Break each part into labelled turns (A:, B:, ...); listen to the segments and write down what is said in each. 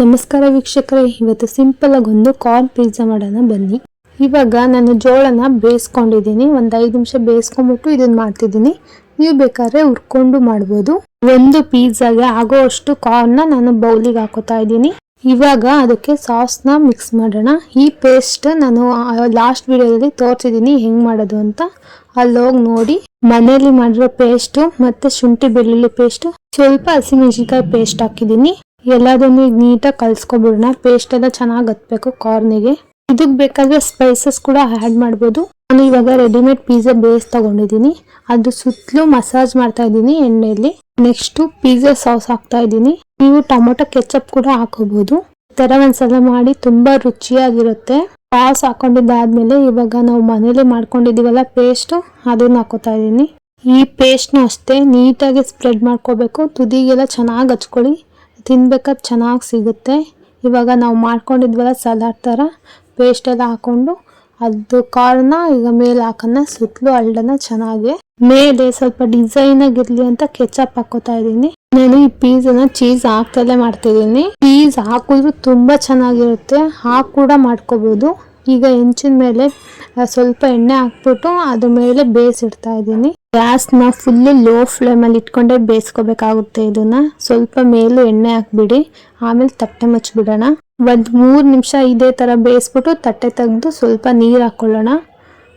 A: ನಮಸ್ಕಾರ ವೀಕ್ಷಕರೇ, ಇವತ್ತು ಸಿಂಪಲ್ ಆಗಿ ಒಂದು ಕಾರ್ನ್ ಪಿಜ್ಜಾ ಮಾಡೋಣ, ಬನ್ನಿ. ಇವಾಗ ನಾನು ಜೋಳನ ಬೇಯಿಸ್ಕೊಂಡಿದ್ದೀನಿ. ಒಂದು ಐದು ನಿಮಿಷ ಬೇಯಿಸ್ಕೊಂಡ್ಬಿಟ್ಟು ಇದನ್ನ ಮಾಡ್ತಿದ್ದೀನಿ. ನೀವು ಬೇಕಾದ್ರೆ ಹುರ್ಕೊಂಡು ಮಾಡ್ಬೋದು. ಒಂದು ಪಿಜ್ಜಾಗೆ ಆಗೋ ಅಷ್ಟು ಕಾರ್ನ್ನ ನಾನು ಬೌಲಿಗೆ ಹಾಕೋತಾ ಇದ್ದೀನಿ. ಇವಾಗ ಅದಕ್ಕೆ ಸಾಸ್ನ ಮಿಕ್ಸ್ ಮಾಡೋಣ. ಈ ಪೇಸ್ಟ್ ನಾನು ಲಾಸ್ಟ್ ವಿಡಿಯೋದಲ್ಲಿ ತೋರಿಸಿದ್ದೀನಿ ಹೆಂಗ್ ಮಾಡೋದು ಅಂತ. ಅಲ್ಲೋಗಿ ನೋಡಿ. ಮನೆಯಲ್ಲಿ ಮಾಡಿರೋ ಪೇಸ್ಟ್ ಮತ್ತೆ ಶುಂಠಿ ಬೆಳ್ಳುಳ್ಳಿ ಪೇಸ್ಟ್ ಸ್ವಲ್ಪ ಹಸಿಮೆಣಸಿನ್ಕಾಯಿ ಪೇಸ್ಟ್ ಹಾಕಿದ್ದೀನಿ. ಎಲ್ಲದನ್ನು ಈಗ ನೀಟಾಗಿ ಕಲ್ಸ್ಕೊಬಿಡೋಣ. ಪೇಸ್ಟ್ ಎಲ್ಲ ಚೆನ್ನಾಗಿ ಹತ್ಬೇಕು ಕಾರ್ನಿಗೆ ಇದಕ್ಕೆ ಬೇಕಾದ್ರೆ ಸ್ಪೈಸಸ್ ಕೂಡ ಆ್ಯಡ್ ಮಾಡ್ಬೋದು. ನಾನು ಇವಾಗ ರೆಡಿಮೇಡ್ ಪಿಜ್ಜಾ ಬೇಸ್ ತಗೊಂಡಿದ್ದೀನಿ. ಅದು ಸುತ್ತಲೂ ಮಸಾಜ್ ಮಾಡ್ತಾ ಇದ್ದೀನಿ ಎಣ್ಣೆಯಲ್ಲಿ. ನೆಕ್ಸ್ಟ್ ಪಿಜ್ಜಾ ಸಾಸ್ ಹಾಕ್ತಾ ಇದ್ದೀನಿ. ನೀವು ಟೊಮೊಟೊ ಕೆಚಪ್ ಕೂಡ ಹಾಕೋಬಹುದು ಈ ಥರ ಒಂದ್ಸಲ ಮಾಡಿ ತುಂಬಾ ರುಚಿಯಾಗಿರುತ್ತೆ. ಸಾಸ್ ಹಾಕೊಂಡಿದ್ದಾದ್ಮೇಲೆ ಇವಾಗ ನಾವು ಮನೇಲಿ ಮಾಡ್ಕೊಂಡಿದ್ದೀವಲ್ಲ ಪೇಸ್ಟ್ ಅದನ್ನ ಹಾಕೋತಾ ಇದ್ದೀನಿ. ಈ ಪೇಸ್ಟ್ನ ಅಷ್ಟೇ ನೀಟಾಗಿ ಸ್ಪ್ರೆಡ್ ಮಾಡ್ಕೋಬೇಕು. ತುದಿಗೆಲ್ಲ ಚೆನ್ನಾಗಿ ಹಚ್ಕೊಳ್ಳಿ. ತಿನ್ಬೇಕಾದ್ರೆ ಚೆನ್ನಾಗಿ ಸಿಗುತ್ತೆ. ಇವಾಗ ನಾವು ಮಾಡ್ಕೊಂಡಿದ್ವಲ್ಲ ಸಲಾಡ್ ಥರ ಪೇಸ್ಟ್ ಎಲ್ಲ ಹಾಕೊಂಡು ಅದು ಕಾರ್ನ ಈಗ ಮೇಲೆ ಹಾಕೋಣ ಸುತ್ತಲೂ ಹಳ್ಳನ ಚೆನ್ನಾಗಿ ಮೇಲೆ ಸ್ವಲ್ಪ ಡಿಸೈನ್ ಆಗಿರ್ಲಿ ಅಂತ ಕೆಚಪ್ ಹಾಕೋತಾ ಇದ್ದೀನಿ. ನಾನು ಈ ಪೀಸನ್ನ ಚೀಸ್ ಹಾಕ್ತಲೇ ಮಾಡ್ತಿದ್ದೀನಿ. ಚೀಸ್ ಹಾಕಿದ್ರು ತುಂಬಾ ಚೆನ್ನಾಗಿರುತ್ತೆ. ಹಾಕಿ ಕೂಡ ಮಾಡ್ಕೋಬಹುದು ಈಗ ಹೆಂಚಿನ ಮೇಲೆ ಸ್ವಲ್ಪ ಎಣ್ಣೆ ಹಾಕ್ಬಿಟ್ಟು ಅದ್ರ ಮೇಲೆ ಬೇಯಿಸಿಡ್ತಾ ಇದ್ದೀನಿ. ಗ್ಯಾಸ್ನ ಫುಲ್ಲು ಲೋ ಫ್ಲೇಮಲ್ಲಿ ಇಟ್ಕೊಂಡೆ ಬೇಯಿಸ್ಕೋಬೇಕಾಗುತ್ತೆ ಇದನ್ನ. ಸ್ವಲ್ಪ ಮೇಲೂ ಎಣ್ಣೆ ಹಾಕ್ಬಿಡಿ, ಆಮೇಲೆ ತಟ್ಟೆ ಮುಚ್ಚಿಬಿಡೋಣ ಒಂದು ಮೂರು ನಿಮಿಷ ಇದೇ ಥರ ಬೇಯಿಸ್ಬಿಟ್ಟು ತಟ್ಟೆ ತೆಗೆದು ಸ್ವಲ್ಪ ನೀರು ಹಾಕ್ಕೊಳ್ಳೋಣ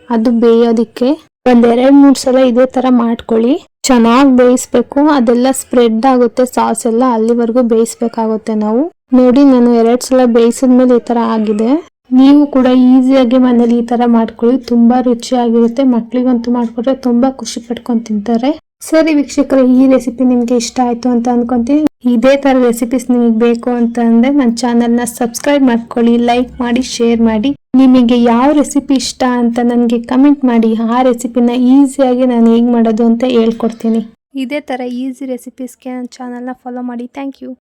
A: ಅದು ಬೇಯೋದಕ್ಕೆ. ಒಂದ್ ಎರಡ್ ಮೂರ್ ಸಲ ಇದೇ ತರ ಮಾಡ್ಕೊಳ್ಳಿ. ಚೆನ್ನಾಗಿ ಬೇಯಿಸ್ಬೇಕು, ಅದೆಲ್ಲ ಸ್ಪ್ರೆಡ್ ಆಗುತ್ತೆ ಸಾಸ್ ಎಲ್ಲ ಅಲ್ಲಿವರೆಗೂ ಬೇಯಿಸ್ಬೇಕಾಗುತ್ತೆ ನಾವು. ನೋಡಿ, ನಾನು ಎರಡ್ ಸಲ ಬೇಯಿಸಿದ್ಮೇಲೆ ಈ ತರ ಆಗಿದೆ. ನೀವು ಕೂಡ ಈಸಿಯಾಗಿ ಮನೇಲಿ ಈ ತರ ಮಾಡ್ಕೊಳ್ಳಿ. ತುಂಬಾ ರುಚಿಯಾಗಿರುತ್ತೆ. ಮಕ್ಳಿಗಂತೂ ಮಾಡ್ಕೊಟ್ರೆ ತುಂಬಾ ಖುಷಿ ಪಟ್ಕೊಂಡ್ ತಿಂತಾರೆ. ಸರಿ ವೀಕ್ಷಕರು, ಈ ರೆಸಿಪಿ ನಿಮ್ಗೆ ಇಷ್ಟ ಆಯ್ತು ಅಂತ ಅನ್ಕೊಂತೀನಿ. ಇದೇ ತರ ರೆಸಿಪೀಸ್ ನಿಮಗೆ ಬೇಕು ಅಂತ ಅಂದ್ರೆ ನನ್ನ ನ ಸಬ್ಸ್ಕ್ರೈಬ್ ಮಾಡ್ಕೊಳ್ಳಿ ಲೈಕ್ ಮಾಡಿ ಶೇರ್ ಮಾಡಿ. ನಿಮಗೆ ಯಾವ ರೆಸಿಪಿ ಇಷ್ಟ ಅಂತ ನನಗೆ ಕಮೆಂಟ್ ಮಾಡಿ. ಆ ರೆಸಿಪಿನ ಈಸಿಯಾಗಿ ನಾನು ಹೇಗೆ ಮಾಡೋದು ಅಂತ ಹೇಳ್ಕೊಡ್ತೀನಿ. ಇದೇ ತರ ಈಸಿ ರೆಸಿಪೀಸ್ಗೆ ನನ್ನ ಚಾನಲ್ನ ಫಾಲೋ ಮಾಡಿ. Thank you